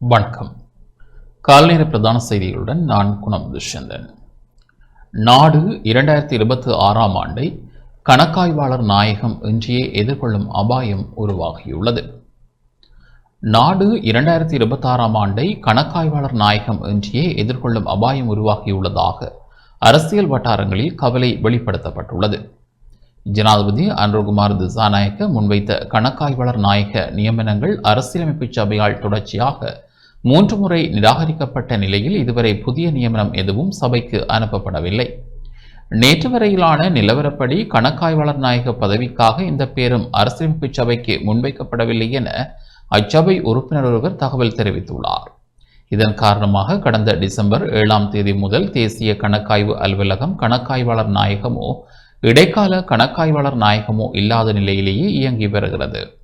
வணக்கம். கால்நேர பிரதான செய்திகளுடன் நான் குணம் துஷ்யந்தன். நாடு இரண்டாயிரத்தி இருபத்தி ஆறாம் ஆண்டை கணக்காய்வாளர் நாயகம் இன்றையே எதிர்கொள்ளும் அபாயம் உருவாகியுள்ளது. நாடு இரண்டாயிரத்தி இருபத்தாறாம் ஆண்டை கணக்காய்வாளர் நாயகம் இன்றியே எதிர்கொள்ளும் அபாயம் உருவாகியுள்ளதாக அரசியல் வட்டாரங்களில் கவலை வெளிப்படுத்தப்பட்டுள்ளது. ஜனாதிபதி அன்ருகுமார் திசாநாயக்க முன்வைத்த கணக்காய்வாளர் நாயக நியமனங்கள் அரசியலமைப்பு சபையால் தொடர்ச்சியாக மூன்று முறை நிராகரிக்கப்பட்ட நிலையில் இதுவரை புதிய நியமனம் எதுவும் சபைக்கு அனுப்பப்படவில்லை. நேற்று வரையிலான நிலவரப்படி கணக்காய்வாளர் நாயக பதவிக்காக இந்த பேரும் அரசியலமைப்பு சபைக்கு முன்வைக்கப்படவில்லை என அச்சபை உறுப்பினர் ஒருவர் தகவல் தெரிவித்துள்ளார். இதன் காரணமாக கடந்த டிசம்பர் ஏழாம் தேதி முதல் தேசிய கணக்காய்வு அலுவலகம் கணக்காய்வாளர் நாயகமோ இடைக்கால கணக்காய்வாளர் நாயகமோ இல்லாத நிலையிலேயே இயங்கி வருகிறது.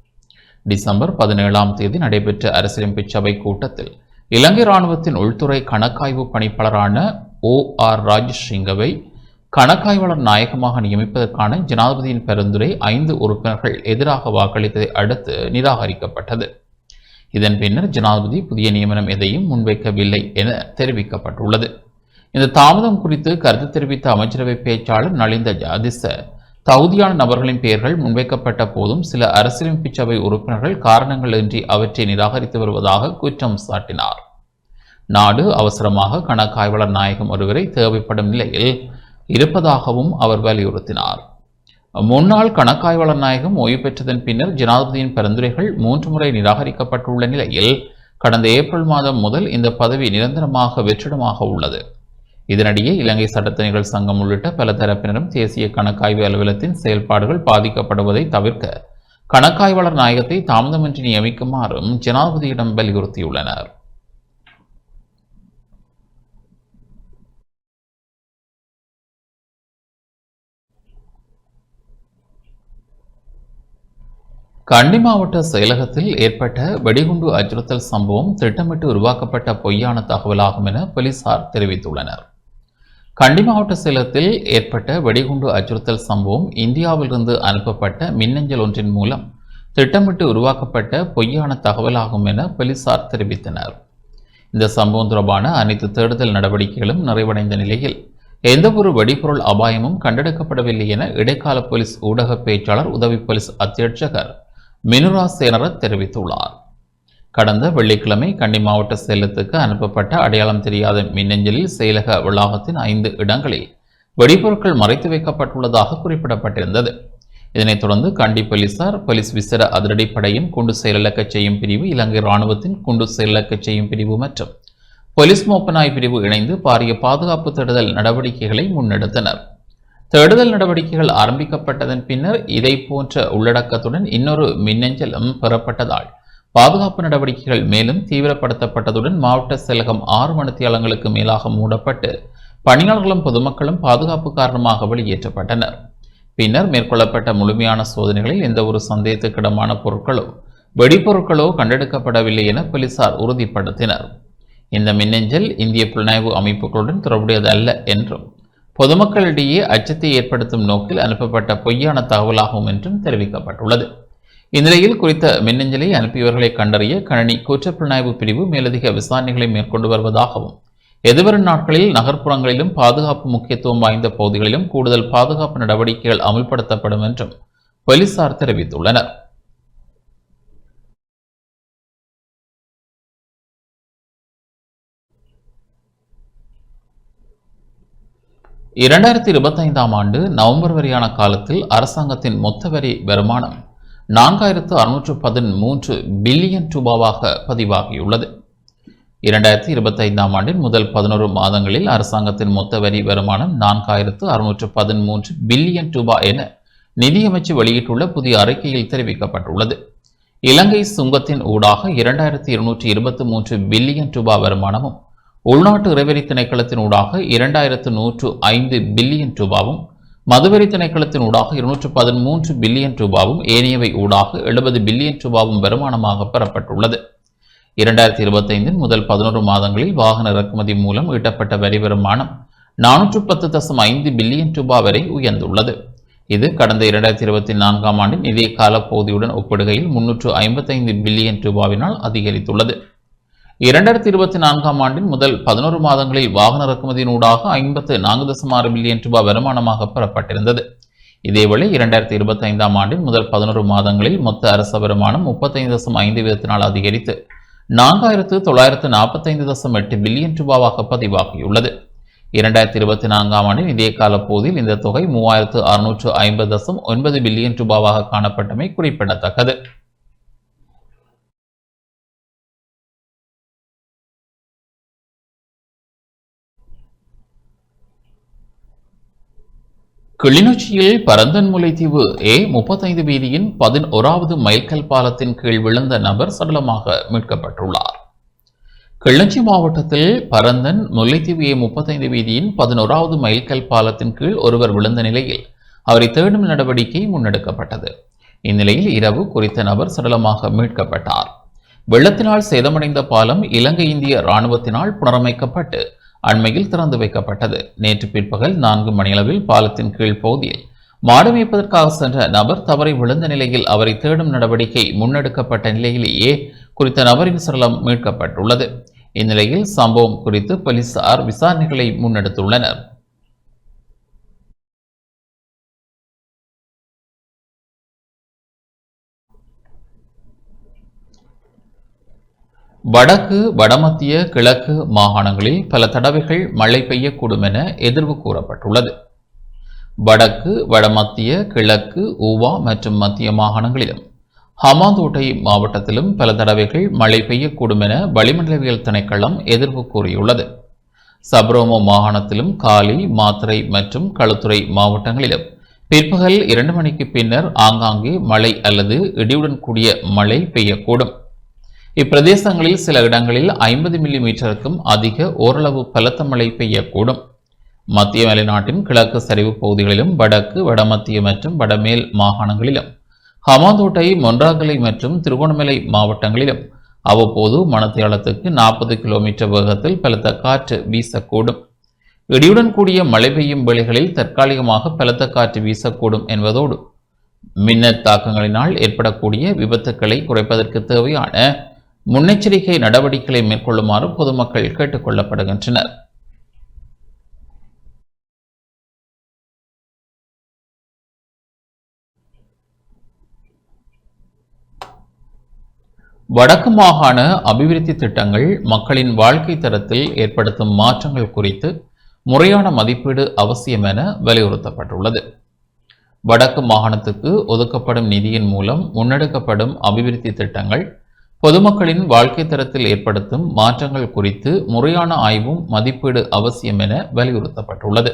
டிசம்பர் பதினேழாம் தேதி நடைபெற்ற அரசியலமைப்பு சபை கூட்டத்தில் இலங்கை ராணுவத்தின் உள்துறை கணக்காய்வு பணிப்பாளரான ஓ ஆர் ராஜசிங்கவை கணக்காய்வாளர் நாயகமாக நியமிப்பதற்கான ஜனாதிபதியின் பரிந்துரை ஐந்து உறுப்பினர்கள் எதிராக வாக்களித்ததை அடுத்து நிராகரிக்கப்பட்டது. இதன் பின்னர் ஜனாதிபதி புதிய நியமனம் எதையும் முன்வைக்கவில்லை என தெரிவிக்கப்பட்டுள்ளது. இந்த தாமதம் குறித்து கருத்து தெரிவித்த அமைச்சரவை பேச்சாளர் நலிந்த ஜாதிச தகுதியான நபர்களின் பெயர்கள் முன்வைக்கப்பட்ட போதும் சில அரசியலமைப்பு சபை உறுப்பினர்கள் காரணங்களின்றி அவற்றை நிராகரித்து வருவதாக குற்றம் சாட்டினார். நாடு அவசரமாக கணக்காய்வாளர் நாயகம் ஒருவரை தேவைப்படும் நிலையில் இருப்பதாகவும் அவர் வலியுறுத்தினார். முன்னாள் கணக்காய்வாளர் நாயகம் ஓய்வு பெற்றதன் பின்னர் ஜனாதிபதியின் பரிந்துரைகள் மூன்று முறை நிராகரிக்கப்பட்டுள்ள நிலையில் கடந்த ஏப்ரல் மாதம் முதல் இந்த பதவி நிரந்தரமாக வெற்றிடமாக உள்ளது. இதனிடையே இலங்கை சட்டத்தணிகள் சங்கம் உள்ளிட்ட பல தரப்பினரும் தேசிய கணக்காய்வு அலுவலகத்தின் செயல்பாடுகள் பாதிக்கப்படுவதை தவிர்க்க கணக்காய்வாளர் நாயகத்தை தாமதமின்றி நியமிக்குமாறும் ஜனாதிபதியிடம் வலியுறுத்தியுள்ளனர். கண்டி மாவட்ட செயலகத்தில் ஏற்பட்ட வெடிகுண்டு அச்சுறுத்தல் சம்பவம் திட்டமிட்டு உருவாக்கப்பட்ட பொய்யான தகவலாகும் என போலீசார் தெரிவித்துள்ளனர். கண்டி மாவட்ட சேலத்தில் ஏற்பட்ட வெடிகுண்டு அச்சுறுத்தல் சம்பவம் இந்தியாவிலிருந்து அனுப்பப்பட்ட மின்னஞ்சல் ஒன்றின் மூலம் திட்டமிட்டு உருவாக்கப்பட்ட பொய்யான தகவலாகும் என போலீசார் தெரிவித்தனர். இந்த சம்பவம் தொடர்பான அனைத்து தேடுதல் நடவடிக்கைகளும் நிறைவடைந்த நிலையில் எந்தவொரு வெடிபொருள் அபாயமும் கண்டெடுக்கப்படவில்லை என இடைக்கால போலீஸ் ஊடக பேச்சாளர் உதவி போலீஸ் அத்தியட்சகர் மினுரா சேனர தெரிவித்துள்ளார். கடந்த வெள்ளிக்கிழமை கண்டி மாவட்ட செயலத்துக்கு அனுப்பப்பட்ட அடையாளம் தெரியாத மின்னஞ்சலில் செயலக வளாகத்தின் ஐந்து இடங்களில் வெடிபொருட்கள் மறைத்து வைக்கப்பட்டுள்ளதாக குறிப்பிடப்பட்டிருந்தது. இதனைத் தொடர்ந்து கண்டி போலீசார் போலீஸ் விசேட அதிரடிப்படையின் குண்டு செயலிழக்க செய்யும் பிரிவு இலங்கை ராணுவத்தின் குண்டு செயலிழக்க செய்யும் பிரிவு மற்றும் போலீஸ் மோப்பனாய் பிரிவு இணைந்து பாரிய பாதுகாப்பு தேடுதல் நடவடிக்கைகளை முன்னெடுத்தனர். தேடுதல் நடவடிக்கைகள் ஆரம்பிக்கப்பட்டதன் பின்னர் இதை போன்ற உள்ளடக்கத்துடன் இன்னொரு மின்னஞ்சலும் பெறப்பட்டதால் பாதுகாப்பு நடவடிக்கைகள் மேலும் தீவிரப்படுத்தப்பட்டதுடன் மாவட்ட செயலகம் ஆறு மணித்தியாலங்களுக்கு மேலாக மூடப்பட்டு பணியாளர்களும் பொதுமக்களும் பாதுகாப்பு காரணமாக வெளியேற்றப்பட்டனர். பின்னர் மேற்கொள்ளப்பட்ட முழுமையான சோதனைகளில் எந்த ஒரு சந்தேகத்துக்கிடமான பொருட்களோ வெடிப்பொருட்களோ கண்டெடுக்கப்படவில்லை என போலீசார் உறுதிப்படுத்தினர். இந்த மின்னஞ்சல் இந்திய புலனாய்வு அமைப்புகளுடன் தொடர்புடையது அல்ல என்றும் பொதுமக்களிடையே அச்சத்தை ஏற்படுத்தும் நோக்கில் அனுப்பப்பட்ட பொய்யான தகவலாகும் என்றும் தெரிவிக்கப்பட்டுள்ளது. இந்நிலையில் குறித்த மின்னஞ்சலை அனுப்பியவர்களை கண்டறிய கணனி குற்றப்புலனாய்வு பிரிவு மேலதிக விசாரணைகளை மேற்கொண்டு வருவதாகவும் எதிர்வரும் நாட்களில் நகர்ப்புறங்களிலும் பாதுகாப்பு முக்கியத்துவம் வாய்ந்த பகுதிகளிலும் கூடுதல் பாதுகாப்பு நடவடிக்கைகள் அமல்படுத்தப்படும் என்றும் போலீசார் தெரிவித்துள்ளனர். இரண்டாயிரத்தி இருபத்தைந்தாம் ஆண்டு நவம்பர் வரையான காலத்தில் அரசாங்கத்தின் மொத்த வரி வருமானம் நான்காயிரத்து அறுநூற்று பதிமூன்று பில்லியன் ரூபாவாக பதிவாகியுள்ளது. இரண்டாயிரத்தி இருபத்தைந்தாம் ஆண்டின் முதல் பதினோரு மாதங்களில் அரசாங்கத்தின் மொத்த வரி வருமானம் நான்காயிரத்து அறுநூற்று பதிமூன்று பில்லியன் ரூபாய் என நிதியமைச்சு வெளியிட்டுள்ள புதிய அறிக்கையில் தெரிவிக்கப்பட்டுள்ளது. இலங்கை சுங்கத்தின் ஊடாக இரண்டாயிரத்தி இருநூற்றி இருபத்தி மூன்று பில்லியன் ரூபாய் வருமானமும் உள்நாட்டு இறைவரி திணைக்களத்தின் ஊடாக இரண்டாயிரத்து நூற்று ஐந்து பில்லியன் ரூபாவும் மதுவரி திணைக்களத்தின் ஊடாக இருநூற்று பதிமூன்று பில்லியன் ரூபாவும் ஏனையவை ஊடாக எழுபது பில்லியன் ரூபாவும் வருமானமாக பெறப்பட்டுள்ளது. இரண்டாயிரத்தி இருபத்தைந்தின் முதல் பதினோரு மாதங்களில் வாகன இறக்குமதி மூலம் ஈட்டப்பட்ட வரி வருமானம் நானூற்று பத்து தசம் ஐந்து பில்லியன் ரூபாய் வரை உயர்ந்துள்ளது. இது கடந்த இரண்டாயிரத்தி இருபத்தி நான்காம் ஆண்டின் இதே காலப்பகுதியுடன் ஒப்பிடுகையில் முன்னூற்று ஐம்பத்தைந்து பில்லியன் ரூபாவினால் அதிகரித்துள்ளது. இரண்டாயிரத்தி இருபத்தி நான்காம் ஆண்டின் முதல் பதினோரு மாதங்களில் வாகன இறக்குமதியினூடாக ஐம்பத்து நான்கு தசம் ஆறு பில்லியன் ரூபாய் வருமானமாக பெறப்பட்டிருந்தது. இதேவேளை இரண்டாயிரத்தி இருபத்தி ஐந்தாம் ஆண்டின் முதல் பதினோரு மாதங்களில் மொத்த அரச வருமானம் முப்பத்தைந்து தசம் ஐந்து விதத்தினால் அதிகரித்து நான்காயிரத்து தொள்ளாயிரத்து நாற்பத்தைந்து தசம் எட்டு பில்லியன் ரூபாவாக பதிவாகியுள்ளது. இரண்டாயிரத்தி இருபத்தி நான்காம் ஆண்டின் இதே காலப்போதில் இந்த தொகை மூவாயிரத்து அறுநூற்று ஐம்பது தசம் ஒன்பது பில்லியன் ரூபாவாக காணப்பட்டமை குறிப்பிடத்தக்கது. கிளிநொச்சியில் பரந்தன் முல்லைத்தீவு ஏ முப்பத்தைந்து வீதியின் பதினோராவது மைல்கல் பாலத்தின் கீழ் விழுந்த நபர் சடலமாக மீட்கப்பட்டுள்ளார். கிளிநொச்சி மாவட்டத்தில் பரந்தன் முல்லைத்தீவு ஏ முப்பத்தைந்து வீதியின் பதினோராவது மைல்கல் பாலத்தின் கீழ் ஒருவர் விழுந்த நிலையில் அவரை தேடும் நடவடிக்கை முன்னெடுக்கப்பட்டது. இந்நிலையில் இரவு குறித்த நபர் சடலமாக மீட்கப்பட்டார். வெள்ளத்தினால் சேதமடைந்த பாலம் இலங்கை இந்திய இராணுவத்தினால் புனரமைக்கப்பட்டு அண்மையில் திறந்து வைக்கப்பட்டது. நேற்று பிற்பகல் நான்கு மணியளவில் பாலத்தின் கீழ் பகுதியில் மாடு மேய்ப்பதற்காக சென்ற நபர் தவறி விழுந்த நிலையில் அவரை தேடும் நடவடிக்கை முன்னெடுக்கப்பட்ட நிலையிலேயே குறித்த நபரின் சடலம் மீட்கப்பட்டுள்ளது. இந்நிலையில் சம்பவம் குறித்து போலீசார் விசாரணைகளை முன்னெடுத்துள்ளனர். வடக்கு வடமத்திய கிழக்கு மாகாணங்களில் பல தடவைகள் மழை பெய்யக்கூடும் என எதிர்வு கூறப்பட்டுள்ளது. வடக்கு வடமத்திய கிழக்கு ஊவா மற்றும் மத்திய மாகாணங்களிலும் ஹமாந்தோட்டை மாவட்டத்திலும் பல தடவைகள் மழை பெய்யக்கூடும் என வளிமண்டலவியல் திணைக்களம் எதிர்வு கூறியுள்ளது. சப்ரோமோ மாகாணத்திலும் காலி மாத்திரை மற்றும் களுத்துறை மாவட்டங்களிலும் பிற்பகல் இரண்டு மணிக்கு பின்னர் ஆங்காங்கே மழை அல்லது இடியுடன் கூடிய மழை பெய்யக்கூடும். இப்பிரதேசங்களில் சில இடங்களில் ஐம்பது மில்லி மீட்டருக்கும் அதிக ஓரளவு பலத்த மழை பெய்யக்கூடும். மத்திய மலைநாட்டின் கிழக்கு சரிவு பகுதிகளிலும் வடக்கு வடமத்திய மற்றும் வடமேல் மாகாணங்களிலும் ஹமாந்தோட்டை மொன்றாங்கலை மற்றும் திருகோணமலை மாவட்டங்களிலும் அவ்வப்போது மணத்தியாலத்துக்கு நாற்பது கிலோமீட்டர் வேகத்தில் பலத்த காற்று வீசக்கூடும். இடியுடன் கூடிய மழை பெய்யும் வேளைகளில் தற்காலிகமாக பலத்த காற்று வீசக்கூடும் என்பதோடு மின்னல் தாக்கங்களினால் ஏற்படக்கூடிய விபத்துக்களை குறைப்பதற்கு தேவையான முன்னெச்சரிக்கை நடவடிக்கைகளை மேற்கொள்ளுமாறு பொதுமக்கள் கேட்டுக் கொள்ளப்படுகின்றனர் வடக்கு மாகாண அபிவிருத்தி திட்டங்கள் மக்களின் வாழ்க்கை தரத்தில் ஏற்படுத்தும் மாற்றங்கள் குறித்து முறையான மதிப்பீடு அவசியம் என வலியுறுத்தப்பட்டுள்ளது. வடக்கு மாகாணத்துக்கு ஒதுக்கப்படும் நிதியின் மூலம் முன்னெடுக்கப்படும் அபிவிருத்தி திட்டங்கள் பொதுமக்களின் வாழ்க்கை தரத்தில் ஏற்படுத்தும் மாற்றங்கள் குறித்து முறையான ஆய்வும் மதிப்பீடு அவசியம் என வலியுறுத்தப்பட்டுள்ளது.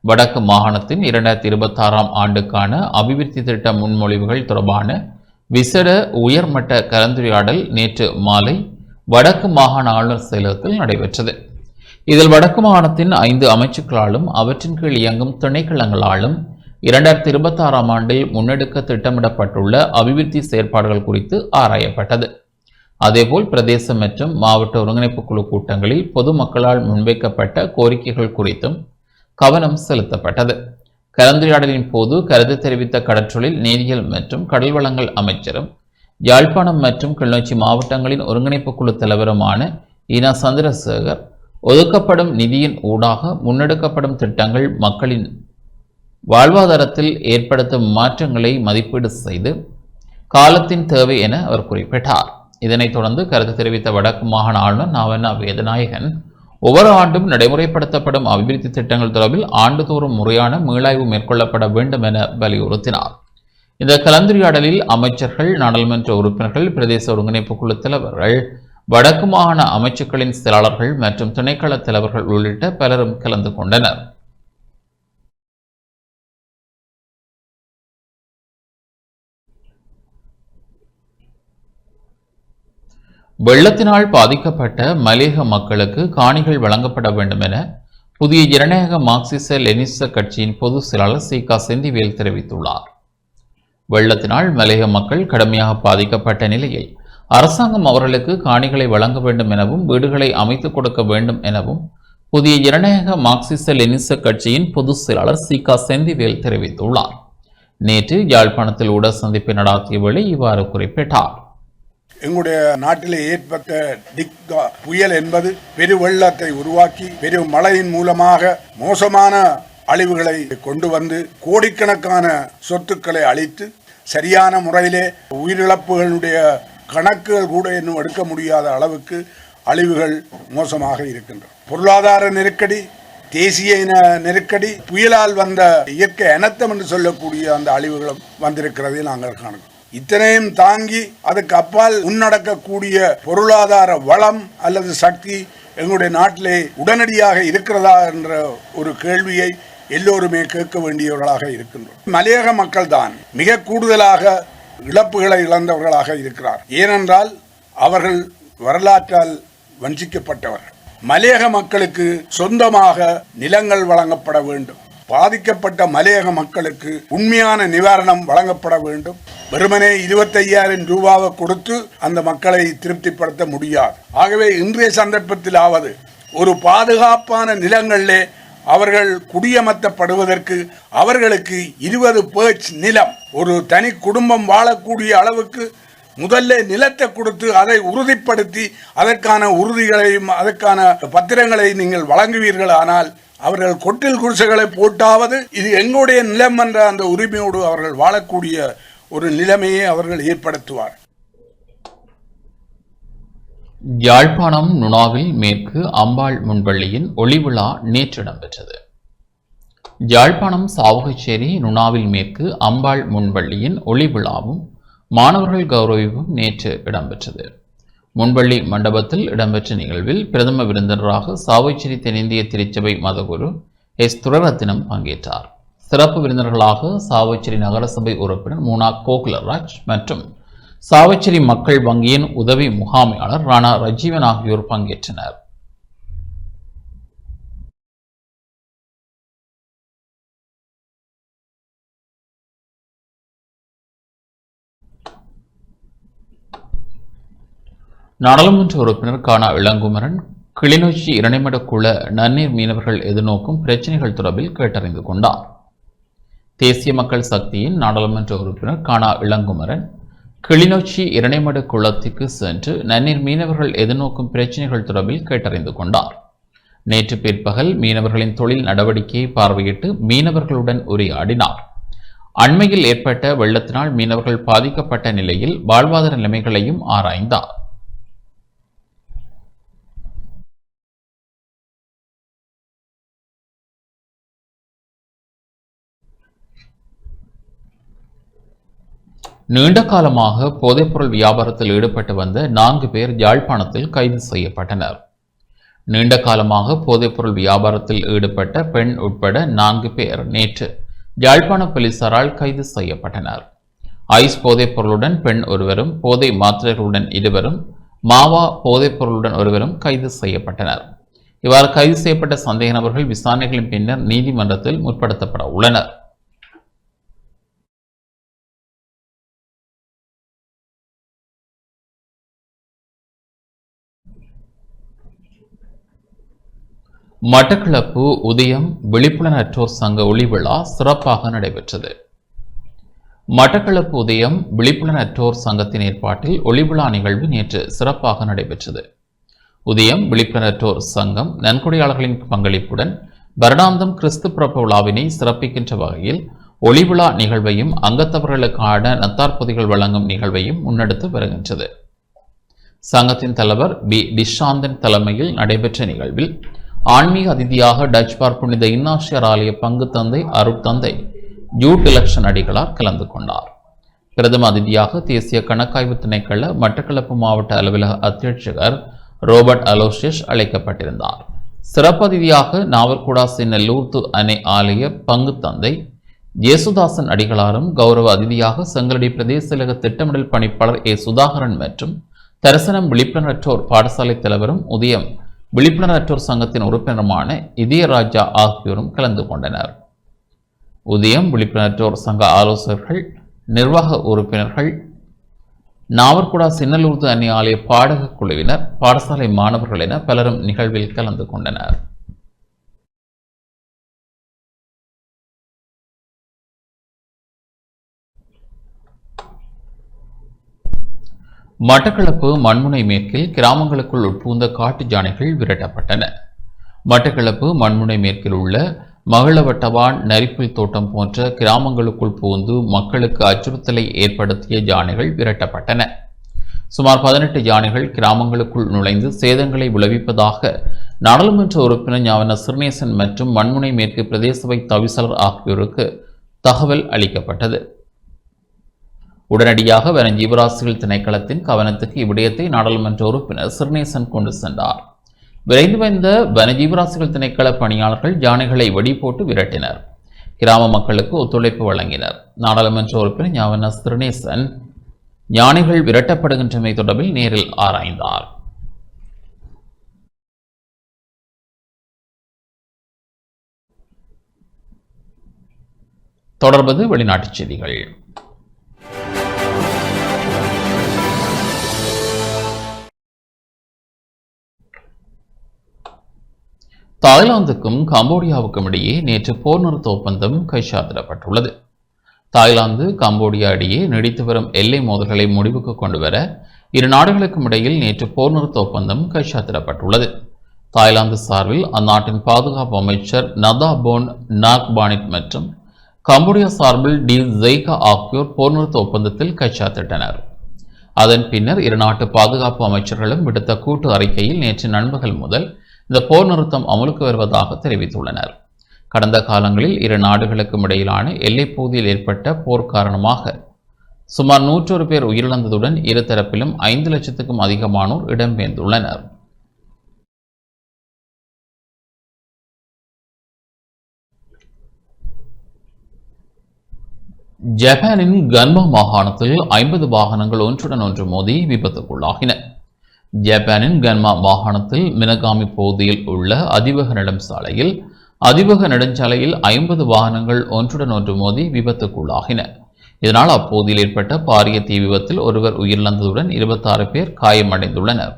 வடக்கு மாகாணத்தின் இரண்டாயிரத்தி இருபத்தாறாம் ஆண்டுக்கான அபிவிருத்தி திட்ட முன்மொழிவுகள் தொடர்பான விசேட உயர்மட்ட கலந்துரையாடல் நேற்று மாலை வடக்கு மாகாண ஆளுநர் செயலகத்தில் நடைபெற்றது. இதில் வடக்கு மாகாணத்தின் ஐந்து அமைச்சுக்களாலும் அவற்றின் கீழ் இயங்கும் திணைக்களங்களாலும் இரண்டாயிரத்தி இருபத்தி ஆறாம் ஆண்டில் முன்னெடுக்க திட்டமிடப்பட்டுள்ள அபிவிருத்தி செயற்பாடுகள் குறித்து ஆராயப்பட்டது. அதேபோல் பிரதேச மற்றும் மாவட்ட ஒருங்கிணைப்பு குழு கூட்டங்களில் பொதுமக்களால் முன்வைக்கப்பட்ட கோரிக்கைகள் குறித்தும் கவனம் செலுத்தப்பட்டது. கலந்துரையாடலின் போது கருத்து தெரிவித்த கடற்றொழில் நீரியல் மற்றும் கடல் வளங்கள் அமைச்சரும் யாழ்ப்பாணம் மற்றும் கிளிநொச்சி மாவட்டங்களின் ஒருங்கிணைப்பு குழு தலைவருமான இனா சந்திரசேகர் ஒதுக்கப்படும் நிதியின் ஊடாக முன்னெடுக்கப்படும் திட்டங்கள் மக்களின் வாழ்வாதாரத்தில் ஏற்படுத்தும் மாற்றங்களை மதிப்பீடு செய்து காலத்தின் தேவை என அவர் குறிப்பிட்டார். இதனைத் தொடர்ந்து கருத்து தெரிவித்த வடக்கு மாகாண ஆளுநர் நாவண்ணா வேதநாயகன் ஒவ்வொரு ஆண்டும் நடைமுறைப்படுத்தப்படும் அபிவிருத்தி திட்டங்கள் தொடர்பில் ஆண்டுதோறும் முறையான மீளாய்வு மேற்கொள்ளப்பட வேண்டும் என வலியுறுத்தினார். இந்த கலந்துரையாடலில் அமைச்சர்கள் நாடாளுமன்ற உறுப்பினர்கள் பிரதேச ஒருங்கிணைப்பு குழு தலைவர்கள் வடக்கு மாகாண அமைச்சுக்களின் செயலாளர்கள் மற்றும் துணைக்கள தலைவர்கள் உள்ளிட்ட பலரும் கலந்து கொண்டனர். வெள்ளத்தினால் பாதிக்கப்பட்ட மலேக மக்களுக்கு காணிகள் வழங்கப்பட வேண்டும் என புதிய ஜனநாயக மார்க்சிச லெனிச கட்சியின் பொதுச் செயலாளர் சி க செந்திவேல் தெரிவித்துள்ளார். வெள்ளத்தினால் மலேக மக்கள் கடுமையாக பாதிக்கப்பட்ட நிலையில் அரசாங்கம் அவர்களுக்கு காணிகளை வழங்க வேண்டும் எனவும் வீடுகளை அமைத்துக் கொடுக்க வேண்டும் எனவும் புதிய ஜனநாயக மார்க்சிச லெனிச கட்சியின் பொதுச் செயலாளர் சி க செந்திவேல் தெரிவித்துள்ளார். நேற்று யாழ்ப்பாணத்தில் ஊடக சந்திப்பை நடாத்திய வேளை இவ்வாறு குறிப்பிட்டார். எங்களுடைய நாட்டிலே ஏற்பட்ட டிக்கா புயல் என்பது பெருவெள்ளத்தை உருவாக்கி பெரும் மழையின் மூலமாக மோசமான அழிவுகளை கொண்டு வந்து கோடிக்கணக்கான சொத்துக்களை அழித்து சரியான முறையிலே உயிரிழப்புகளுடைய கணக்குகள் கூட இன்னும் எடுக்க முடியாத அளவுக்கு அழிவுகள் மோசமாக இருக்கின்றன. பொருளாதார நெருக்கடி தேசிய இன நெருக்கடி புயலால் வந்த இயற்கை அனர்த்தம் என்று சொல்லக்கூடிய அந்த அழிவுகளும் வந்திருக்கிறதை நாங்கள் காணுகிறோம். இத்தனையும் தாங்கி அதுக்கு அப்பால் முன்னடக்கக்கூடிய பொருளாதார வளம் அல்லது சக்தி எங்களுடைய நாட்டிலே உடனடியாக இருக்கிறதா என்ற ஒரு கேள்வியை எல்லோருமே கேட்க வேண்டியவர்களாக இருக்கின்றோம். மலையக மக்கள் தான் மிக கூடுதலாக இழப்புகளை இழந்தவர்களாக இருக்கிறார். ஏனென்றால் அவர்கள் வரலாற்றால் வஞ்சிக்கப்பட்டவர்கள். மலையக மக்களுக்கு சொந்தமாக நிலங்கள் வழங்கப்பட வேண்டும். பாதிக்கப்பட்ட மலையக மக்களுக்கு உண்மையான நிவாரணம் வழங்கப்பட வேண்டும். வெறுமனே இருபத்தையாயிரம் ரூபாவை கொடுத்து அந்த மக்களை திருப்திப்படுத்த முடியாது. ஆகவே இன்றைய சந்தர்ப்பத்திலாவது ஒரு பாதுகாப்பான நிலங்களிலே அவர்கள் குடியமர்த்தப்படுவதற்கு அவர்களுக்கு இருபது பேர்ச் நிலம் ஒரு தனி குடும்பம் வாழக்கூடிய அளவுக்கு முதல்ல நிலத்தை கொடுத்து அதை உறுதிப்படுத்தி அதற்கான உறுதிகளையும் அதற்கான பத்திரங்களை நீங்கள் வழங்குவீர்கள். ஆனால் அவர்கள் கொட்டில் குடிசைகளை போட்டாவது இது எங்களுடைய நிலம் என்ற அந்த உரிமையோடு அவர்கள் வாழக்கூடிய ஒரு நிலைமையை அவர்கள் ஏற்படுத்துவார். யாழ்ப்பாணம் நுணாவில் மேற்கு அம்பாள் முன்பள்ளியின் ஒளிவிழா நேற்று இடம்பெற்றது. யாழ்ப்பாணம் சாவகச்சேரி நுணாவில் மேற்கு அம்பாள் முன்பள்ளியின் ஒளிவிழாவும் மாணவர்கள் கௌரவிப்பும் நேற்று இடம்பெற்றது. முன்பள்ளி மண்டபத்தில் இடம்பெற்ற நிகழ்வில் பிரதம விருந்தினராக சாவைச்சிரி தென்னிந்திய திருச்சபை மதகுரு எஸ் துரரத்தினம் பங்கேற்றார். சிறப்பு விருந்தினர்களாக சாவைச்சிரி நகரசபை உறுப்பினர் மூனா கோகுலராஜ் மற்றும் சாவைச்சேரி மக்கள் வங்கியின் உதவி முகாமையாளர் ராணா ரஜீவன் ஆகியோர் பங்கேற்றனர். நாடாளுமன்ற உறுப்பினர் கானா இளங்குமரன் கிளிநொச்சி இரணைமட குள நன்னீர் மீனவர்கள் எதிர்நோக்கும் பிரச்சினைகள் தொடர்பில் கேட்டறிந்து கொண்டார். தேசிய மக்கள் சக்தியின் நாடாளுமன்ற உறுப்பினர் கானா இளங்குமரன் கிளிநொச்சி இரணைமடு குளத்துக்கு சென்று நன்னீர் மீனவர்கள் எதிர்நோக்கும் பிரச்சினைகள் தொடர்பில் கேட்டறிந்து கொண்டார். நேற்று பிற்பகல் மீனவர்களின் தொழில் நடவடிக்கையை பார்வையிட்டு மீனவர்களுடன் உரையாடினார். அண்மையில் ஏற்பட்ட வெள்ளத்தினால் மீனவர்கள் பாதிக்கப்பட்ட நிலையில் வாழ்வாதார நிலைமைகளையும் ஆராய்ந்தார். நீண்ட காலமாக போதைப்பொருள் வியாபாரத்தில் ஈடுபட்டு வந்த நான்கு பேர் யாழ்ப்பாணத்தில் கைது செய்யப்பட்டனர். நீண்ட காலமாக போதைப்பொருள் வியாபாரத்தில் ஈடுபட்ட பெண் உட்பட நான்கு பேர் நேற்று யாழ்ப்பாண போலீசாரால் கைது செய்யப்பட்டனர். ஐஸ் போதைப்பொருளுடன் பெண் ஒருவரும் போதை மாத்திரைகளுடன் இருவரும் மாவா போதைப்பொருளுடன் ஒருவரும் கைது செய்யப்பட்டனர். இவ்வாறு கைது செய்யப்பட்ட சந்தேக நபர்கள் விசாரணைகளின் பின்னர் நீதிமன்றத்தில் முற்படுத்தப்பட உள்ளனர். மட்டக்களப்பு உதயம் விழிப்புலனற்றோர் சங்க ஒளிவிழா சிறப்பாக நடைபெற்றது. மட்டக்களப்பு உதயம் விழிப்புலனற்றோர் சங்கத்தின் ஏற்பாட்டில் ஒளிவிழா நிகழ்வு நேற்று சிறப்பாக நடைபெற்றது. உதயம் விழிப்புலனற்றோர் சங்கம் நன்கொடையாளர்களின் பங்களிப்புடன் வருடாந்தம் கிறிஸ்து பிறப்பு விழாவினை சிறப்பிக்கின்ற வகையில் ஒளிவிழா நிகழ்வையும் அங்கத்தவர்களுக்கான நத்தார்பதிகள் வழங்கும் நிகழ்வையும் முன்னெடுத்து வருகின்றது. சங்கத்தின் தலைவர் பி. டிஷாந்தன் தலைமையில் நடைபெற்ற நிகழ்வில் ஆன்மீக அதிதியாக டச் பார் புனித இன்னாசியர் ஆலய பங்கு தந்தை அருட்தந்தை ஜூட் எலக்ஷன் அடிகளார் கலந்து கொண்டார். பிரதம அதிதியாக தேசிய கணக்காய்வு திணைக்கள மட்டக்களப்பு மாவட்ட அலுவலக அத்தியட்சகர் ரோபர்ட் அலோசியஸ் அழைக்கப்பட்டிருந்தார். சிறப்பு அதிதியாக நாவர்குடாசி சின்ன அணை ஆலய பங்கு தந்தை இயேசுதாசன் அடிகளாரும் கௌரவ அதிதியாக செங்கலடி பிரதேசலக திட்டமிடல் பணிப்பாளர் ஏ. சுதாகரன் மற்றும் தரிசனம் விழிப்புணர்வற்றோர் பாடசாலை தலைவரும் உதயம் விழிப்புணர்வற்றோர் சங்கத்தின் உறுப்பினருமான இதயராஜா ஆகியோரும் கலந்து கொண்டனர். உதயம் விழிப்புணர்வற்றோர் சங்க ஆலோசகர்கள் நிர்வாக உறுப்பினர்கள் நாவற்குடா சின்னலூர்து அணி ஆலய பாடக குழுவினர் பாடசாலை மாணவர்கள் என பலரும் நிகழ்வில் கலந்து கொண்டனர். மட்டக்களப்பு மண்முனை மேற்கில் கிராமங்களுக்குள் உட்புகுந்த காட்டு யானைகள் விரட்டப்பட்டன. மட்டக்களப்பு மண்முனை மேற்கில் உள்ள மகளவட்டவான் நரிப்புல் தோட்டம் போன்ற கிராமங்களுக்குள் புகுந்து மக்களுக்கு அச்சுறுத்தலை ஏற்படுத்திய யானைகள் விரட்டப்பட்டன. சுமார் பதினெட்டு யானைகள் கிராமங்களுக்குள் நுழைந்து சேதங்களை விளைவிப்பதாக நாடாளுமன்ற உறுப்பினர் ஞாவன சிறுநேசன் மற்றும் மண்முனை மேற்கு பிரதேசவை சபை தவிசாளர் ஆகியோருக்கு தகவல் அளிக்கப்பட்டது. உடனடியாக வன ஜீவராசிகள் திணைக்களத்தின் கவனத்துக்கு இவ்விடயத்தை நாடாளுமன்ற உறுப்பினர் சிறுநேசன் கொண்டு சென்றார். விரைந்து வந்த வனஜீவராசிகள் திணைக்கள பணியாளர்கள் யானைகளை வெடி போட்டு விரட்டினர். கிராம மக்களுக்கு ஒத்துழைப்பு வழங்கினர். நாடாளுமன்ற உறுப்பினர் ஞாவன சிறுநேசன் யானைகள் விரட்டப்படுகின்றமை தொடர்பில் நேரில் ஆராய்ந்தார். தொடர்பது வெளிநாட்டுச் செய்திகள். தாய்லாந்துக்கும் கம்போடியாவுக்கும் இடையே நேற்று போர் நிறுத்த ஒப்பந்தம் கைச்சாத்திடப்பட்டுள்ளது. தாய்லாந்து கம்போடியா இடையே நீடித்து வரும் எல்லை மோதல்களை முடிவுக்கு கொண்டு வர இரு நாடுகளுக்கும் இடையில் நேற்று போர் நிறுத்த ஒப்பந்தம் கைச்சாத்திடப்பட்டுள்ளது. தாய்லாந்து சார்பில் அந்நாட்டின் பாதுகாப்பு அமைச்சர் நதா போன் நாக்பானிட் மற்றும் கம்போடியா சார்பில் டி ஜெய்கா ஆகியோர் போர் நிறுத்த ஒப்பந்தத்தில் கைச்சாத்திட்டனர். அதன் பின்னர் இரு நாட்டு பாதுகாப்பு அமைச்சர்களும் விடுத்த கூட்டு அறிக்கையில் நேற்று நண்பகல் முதல் இந்த போர் நிறுத்தம் அமலுக்கு வருவதாக தெரிவித்துள்ளனர். கடந்த காலங்களில் இரு நாடுகளுக்கும் இடையிலான எல்லைப்பகுதியில் ஏற்பட்ட போர் காரணமாக சுமார் நூற்றொரு பேர் உயிரிழந்ததுடன் இரு தரப்பிலும் ஐந்து லட்சத்துக்கும் அதிகமானோர் இடம்பெயர்ந்துள்ளனர். ஜப்பானின் கன்மா மாகாணத்தில் ஐம்பது வாகனங்கள் ஒன்றுடன் ஒன்று மோதி விபத்துக்குள்ளாகின. ஜப்பானின் கன்மா மாகாணத்தில் மினகாமி பகுதியில் உள்ள அதிவேக நெடும் சாலையில் அதிவேக நெடுஞ்சாலையில் ஐம்பது வாகனங்கள் ஒன்றுடன் ஒன்று மோதி விபத்துக்குள்ளாகின. இதனால் அப்பகுதியில் ஏற்பட்ட பாரிய தீ விபத்தில் ஒருவர் உயிரிழந்ததுடன் இருபத்தாறு பேர் காயமடைந்துள்ளனர்.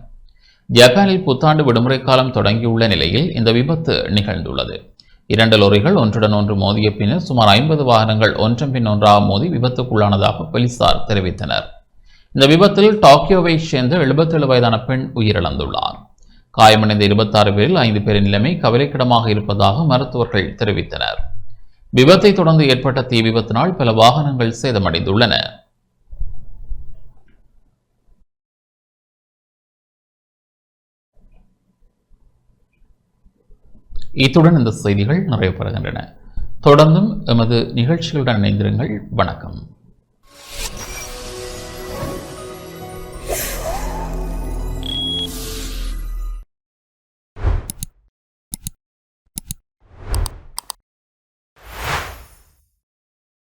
ஜப்பானில் புத்தாண்டு விடுமுறை காலம் தொடங்கியுள்ள நிலையில் இந்த விபத்து நிகழ்ந்துள்ளது. இரண்டு லொறிகள் ஒன்றுடன் ஒன்று மோதிய பின்னர் சுமார் ஐம்பது வாகனங்கள் ஒன்றன் பின் ஒன்றாக மோதி விபத்துக்குள்ளானதாக போலீசார் தெரிவித்தனர். இந்த விபத்தில் டாக்கியோவை சேர்ந்த 77 வயதான பெண் உயிரிழந்துள்ளார். காயமடைந்த இருபத்தாறு பேரில் ஐந்து பேரின் நிலைமை கவலைக்கிடமாக இருப்பதாக மருத்துவர்கள் தெரிவித்தனர். விபத்தை தொடர்ந்து ஏற்பட்ட தீ விபத்தினால் பல வாகனங்கள் சேதமடைந்துள்ளன. இத்துடன் இந்த செய்திகள் நிறைவு பெறுகின்றன. தொடர்ந்தும் எமது நிகழ்ச்சிகளுடன் இணைந்திருங்கள். வணக்கம்.